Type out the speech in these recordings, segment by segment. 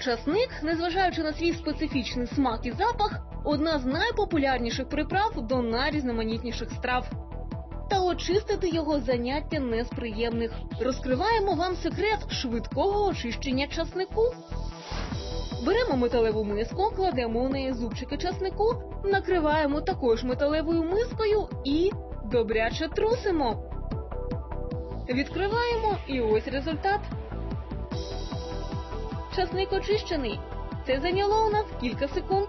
Часник, незважаючи на свій специфічний смак і запах, одна з найпопулярніших приправ до найрізноманітніших страв. Та очистити його заняття не з приємних. Розкриваємо вам секрет швидкого очищення часнику. Беремо металеву миску, кладемо у неї зубчики часнику, накриваємо також металевою мискою і добряче трусимо. Відкриваємо і ось результат. Часник очищений. Це зайняло у нас кілька секунд.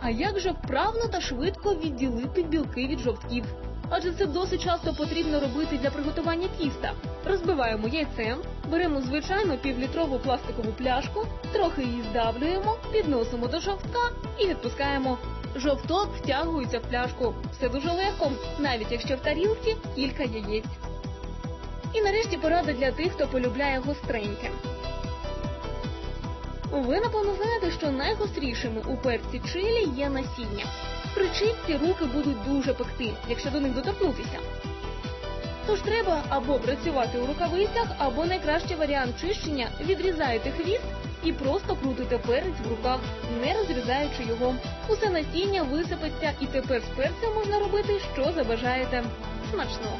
А як же вправно та швидко відділити білки від жовтків? Адже це досить часто потрібно робити для приготування тіста. Розбиваємо яйце, беремо звичайну півлітрову пластикову пляшку, трохи її здавлюємо, підносимо до жовтка і відпускаємо. Жовток втягується в пляшку. Все дуже легко, навіть якщо в тарілці кілька яєць. І нарешті порада для тих, хто полюбляє гостреньке. Ви напевно знаєте, що найгострішими у перці чилі є насіння. При чистці руки будуть дуже пекти, якщо до них доторкнутися. Тож треба або працювати у рукавицях, або найкращий варіант чищення відрізаєте хвіст і просто крутите перець в руках, не розрізаючи його. Усе насіння висипеться, і тепер з перцем можна робити, що забажаєте. Смачного!